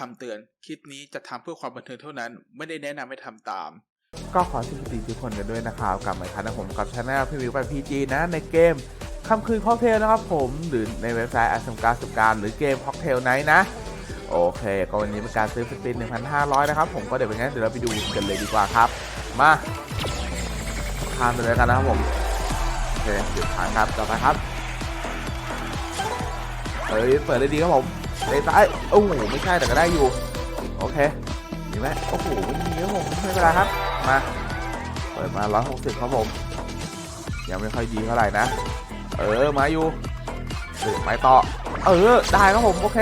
คำเตือน คลิปนี้จะทำเพื่อความบันเทิงเท่านั้น ไม่ได้แนะนำให้ทำตาม ก็ขอสวัสดีทุกคนกันด้วยนะครับกลับมาอีกครั้งนะผมกับช anel พี่วิวไปพีจีนะในเกมค่ำคืนค็อกเทลนะครับผมหรือในเว็บไซต์อัสมการสุการหรือเกมค็อกเทลไนท์นะ โอเค ก็วันนี้เป็นการซื้อสปิน1,500 นะครับ ผมก็เดี๋ยวเป็นงั้นเดี๋ยวเราไปดูกันเลยดีกว่าครับ มาข้ามไปเลยกันนะครับผมโอเคหยุดทางครับต่อไปครับเฮ้ยเปิดเลยดีครับผม เลยซ้ายโอ้โหไม่ใช่แต่ก็ได้อยู่ โอเคมีไหมโอ้โหไม่มีครับผมไม่เป็นไรครับ มา เปิดมา160ครับผม ยังไม่ค่อยดีเท่าไหร่นะ เออ มาอยู่ไปต่อ เออ ได้ครับผม โอเค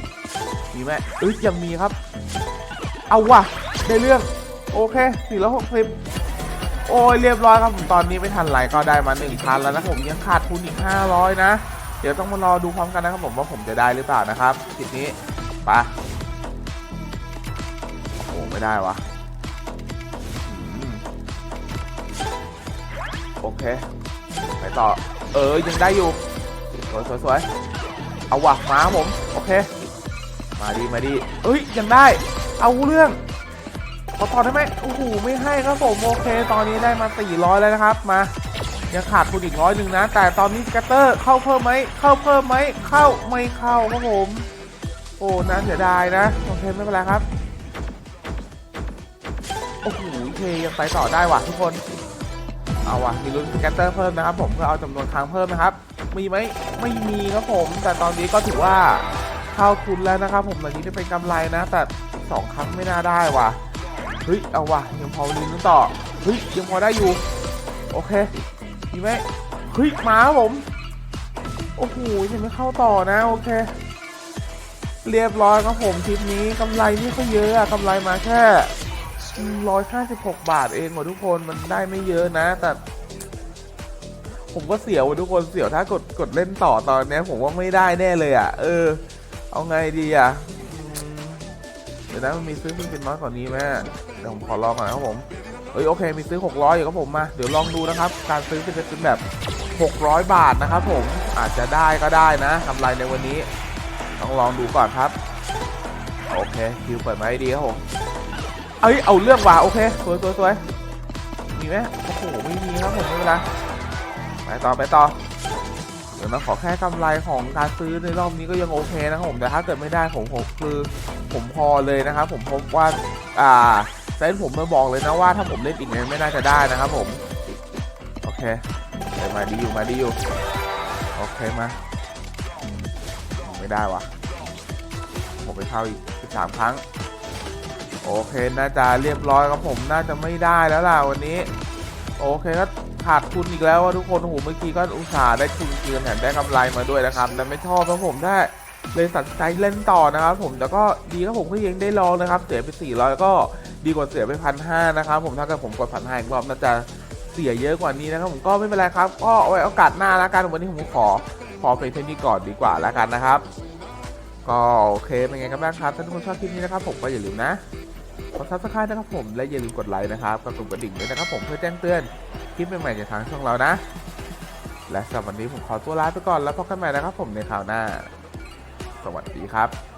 436มีไหมเอ้ยยังมีครับ เอาว่ะ ได้เรื่อง โอเค460โอ้ยเรียบร้อยครับผมตอนนี้ไม่ทันไรก็ได้มา1,000แล้วนะผมยังขาดทุนอีก500นะ ดี๋ยวต้องมารอดูพร้อมกันนะครับผมว่าผมจะได้หรือเปล่านะครับคลิปนี้ไปโอ้โหไม่ได้วะโอเค ไปต่อ เออยังได้อยู่ สวยสวยสวยเอาวะมาผม โอเค มาดีมาดีเอ้ยยังได้ เอาเรื่องขอต่อได้ไหมโอ้โหไม่ให้ครับผมโอเค ตอนนี้ได้มา400แล้วนะครับมา ยังขาดทุนอีกร้อยหนึ่งนะ แต่ตอนนี้สแกตเตอร์เข้าเพิ่มไหมเข้าเพิ่มไหมเข้าไม่เข้าครับผม โอ้น่าเสียดายนะโอเคไม่เป็นไรครับโอ้โหเคยังไปต่อได้ว่ะทุกคนเอาว่ะมีลุ้นสแกตเตอร์เพิ่มนะครับ ผมเพื่อเอาจำนวนครั้งเพิ่มนะครับ มีไหมไม่มีครับผม แต่ตอนนี้ก็ถือว่าเข้าทุนแล้วนะครับ ผมตอนนี้ได้เป็นกำไรนะ แต่สองครั้งไม่น่าได้ว่ะเฮ้ยเอาว่ะยังพอลุ้นต่อเฮ้ยยังพอได้อยู่โอเคีไหมเฮ้ยมาผม โอ้โหยังไม่เข้าต่อนะ โอเค เรียบร้อยครับผมทริปนี้กำไรไม่ค่อยเยอะอะกำไรมาแค่ร้อยห้าสิบหกบาทเองว่ะทุกคนมันได้ไม่เยอะนะ แต่ ผมก็เสียวว่ะทุกคนเสียวถ้ากดกดเล่นต่อตอนนี้ผมว่าไม่ได้แน่เลยอะ เออ เอาไงดีอะเดี๋ยวนะมันมีซื้อเพิ่งเป็นน้อยกว่านี้ไหมเดี๋ยวผมขอลองก่อนนะครับผม เอ้ยโอเคมีซื้อ 600อยู่ครับผมมาเดี๋ยวลองดูนะครับ การซื้อเป็นเป็นแบบ 600 บาทนะครับผมอาจจะได้ก็ได้นะกำไรในวันนี้ต้องลองดูก่อนครับ โอเคคิวเปิดมาให้ดีครับผมเอ้ยเอาเรื่องว่ะโอเคสวยสวยสวยมีไหมโอ้โหไม่มีครับผมไม่เป็นไรไปต่อไปต่อเดี๋ยวนะขอแค่กำไรของการซื้อในรอบนี้ก็ยังโอเคนะครับผมแต่ถ้าเกิดไม่ได้ผมผมคือผมพอเลยนะครับผมพบว่าอ่า เซนผมมาบอกเลยนะว่าถ้าผมเล่นอีกเนี่ยไม่น่าจะได้นะครับผม โอเคมาดีอยู่มาดีอยู่ โอเคมา ไม่ได้วะผมไปเข้าอีกสิบสามครั้ง โอเคน่าจะเรียบร้อยครับผมน่าจะไม่ได้แล้วล่ะวันนี้ โอเคก็ขาดทุนอีกแล้วว่าทุกคนโอ้โหเมื่อกี้ก็อุตส่าห์ได้ทุนเกินแถมได้กำไรมาด้วยนะครับแต่ไม่ชอบครับผมได้เลยตัดสินใจเล่นต่อนะครับผมแต่ก็ดีครับผมก็ยังได้ลองนะครับเสียไป400ก็ดีกว่าเสียไปพันห้านะครับผมถ้าเกิดผมกดพันห้าอีกรอบน่าจะเสียเยอะกว่านี้นะครับผมก็ไม่เป็นไรครับก็เอาไว้โอกาสหน้าแล้วกันวันนี้ผมขอขอเป็นเทนนี้ก่อนดีกว่าแล้วกันนะครับ ก็โอเคเป็นไงกันบ้างครับถ้าทุกคนชอบคลิปนี้นะครับผมก็อย่าลืมนะกดซับสไครต์นะครับผมและอย่าลืมกดไลค์นะครับกดปุ่มกระดิ่งด้วยนะครับผมเพื่อแจ้งเตือนคลิปใหม่ๆจากทางช่องเรานะ และสำหรับวันนี้ผมขอตัวลาไปก่อนแล้วพบกันใหม่นะครับผมในคราวหน้า สวัสดีครับ